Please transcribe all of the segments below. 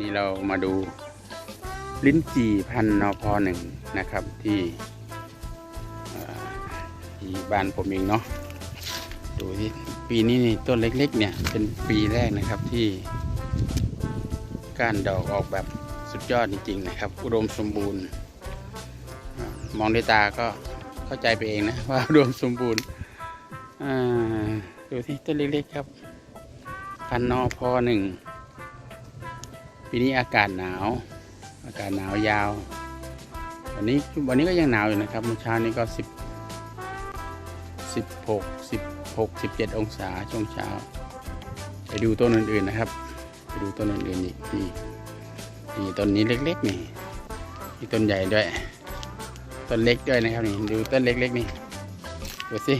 นี่เรามาดูลิ้นจี่พันนพหนึ่งนะครับที่ที่บ้านผมเองเนาะดูที่ปีนี้นี่ต้นเล็กๆเนี่ยเป็นปีแรกนะครับที่ก้านดอกออกแบบสุดยอดจริงๆนะครับ อุดมสมบูรณ์ มองด้วยตาก็เข้าใจไปเองนะว่าอุดมสมบูรณ์ดูที่ต้นเล็กๆครับพันนอพอหนึ่ง ปีนี้อากาศหนาว อากาศหนาวยาว วันนี้วันนี้ก็ยังหนาวอยู่นะครับเมื่อเช้านี้ก็สิบสิบหกสิบหกสิบเจ็ดองศาช่วงเช้า ไปดูต้นอื่นๆนะครับไปดูต้นอื่นๆอีกนี่นี่ต้นนี้เล็กๆนี่มีต้นใหญ่ด้วยต้นเล็กด้วยนะครับนี่ดูต้นเล็กๆนี่ดูสิ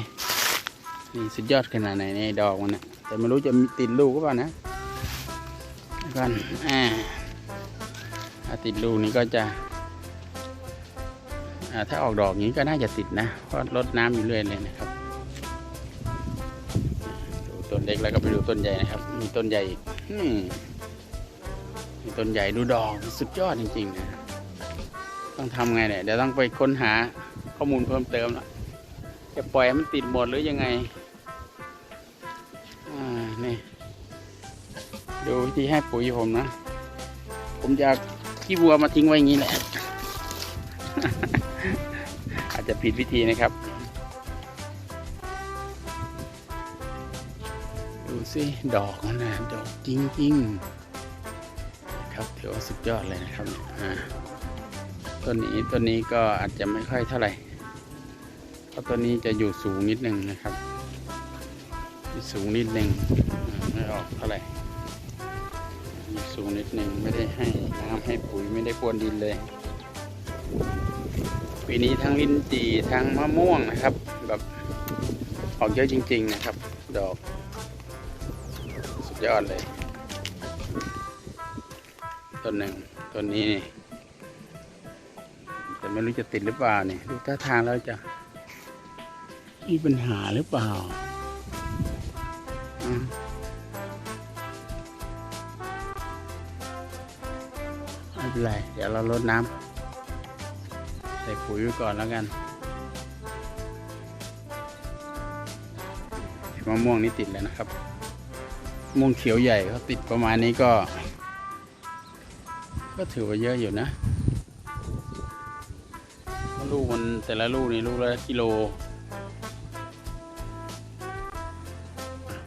นี่สุดยอดขนาดไหนในดอกมันนะแต่ไม่รู้จะติดลูกก็เปล่านะ ก่อนอ่าถ้าติดลูกนี้ก็จะถ้าออกดอกนี้ก็น่าจะติดนะ เพราะรดน้ำอยู่เรื่อยเลยนะครับ ดูต้นเล็กแล้วก็ไปดูต้นใหญ่นะครับ มีต้นใหญ่อีกมีต้นใหญ่ดูดอกสุดยอดจริงๆนะ ต้องทำไงเนี่ย เดี๋ยวต้องไปค้นหาข้อมูลเพิ่มเติมละจะปล่อยมันติดหมดหรือยังไง ดูวิธีให้ปุ๋ยผมนะ ผมจะขี้วัวมาทิ้งไว้อย่างนี้แหละ อาจจะผิดวิธีนะครับ ดูสิดอกมันนะดอกจริงๆครับถือว่าสุดยอดเลยนะครับอ่าต้นนี้ต้นนี้ก็อาจจะไม่ค่อยเท่าไหร่เพราะต้นนี้จะอยู่สูงนิดนึงนะครับ สูงนิดหนึ่งไม่ออกเท่าไหร่ สูงนิดหนึ่งไม่ได้ให้น้ำให้ปุ๋ยไม่ได้พรวนดินเลยปีนี้ทั้งลิ้นจี่ทั้งมะม่วงนะครับ แบบออกเยอะจริง ๆนะครับ ดอก สุดยอดเลยต้นหนึ่งต้นนี้นี่แต่ไม่รู้จะติดหรือเปล่าเนี่ยดูท่าทางแล้วจะมีปัญหาหรือเปล่า ไม่เป็นไร เดี๋ยวเราลดน้ำใส่ปุ๋ยไว้ก่อนแล้วกันมะม่วงนี่ติดแล้วนะครับ ม่วงเขียวใหญ่เขาติดประมาณนี้ก็ ก็ถือว่าเยอะอยู่นะ ลูกมันแต่ละลูกนี่ลูกละกิโล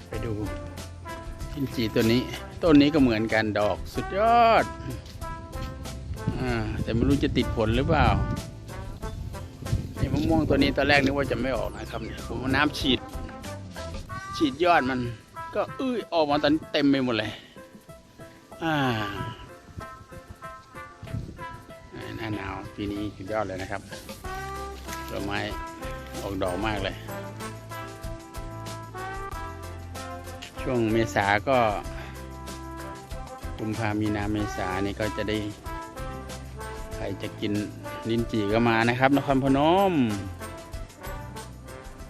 ไปดูกินจีตัวนี้ ต้นนี้ก็เหมือนกันดอกสุดยอด แต่ไม่รู้จะติดผลหรือเปล่าไอ้มะม่วงตัวนี้ตอนแรกนึกว่าจะไม่ออกนะครับเนี่ยผมน้ำฉีด ฉีดยอดมัน ก็เอ้ยออกมาตอนเต็มไปหมดเลยอ่าหน้าหนาวปีนี้สุดยอดเลยนะครับดอกไม้ออกดอกมากเลย ช่วงเมษาก็กุมภามีนาเมษานี่ก็จะได้ ใครจะกินลิ้นจี่ก็มานะครับ นครพนม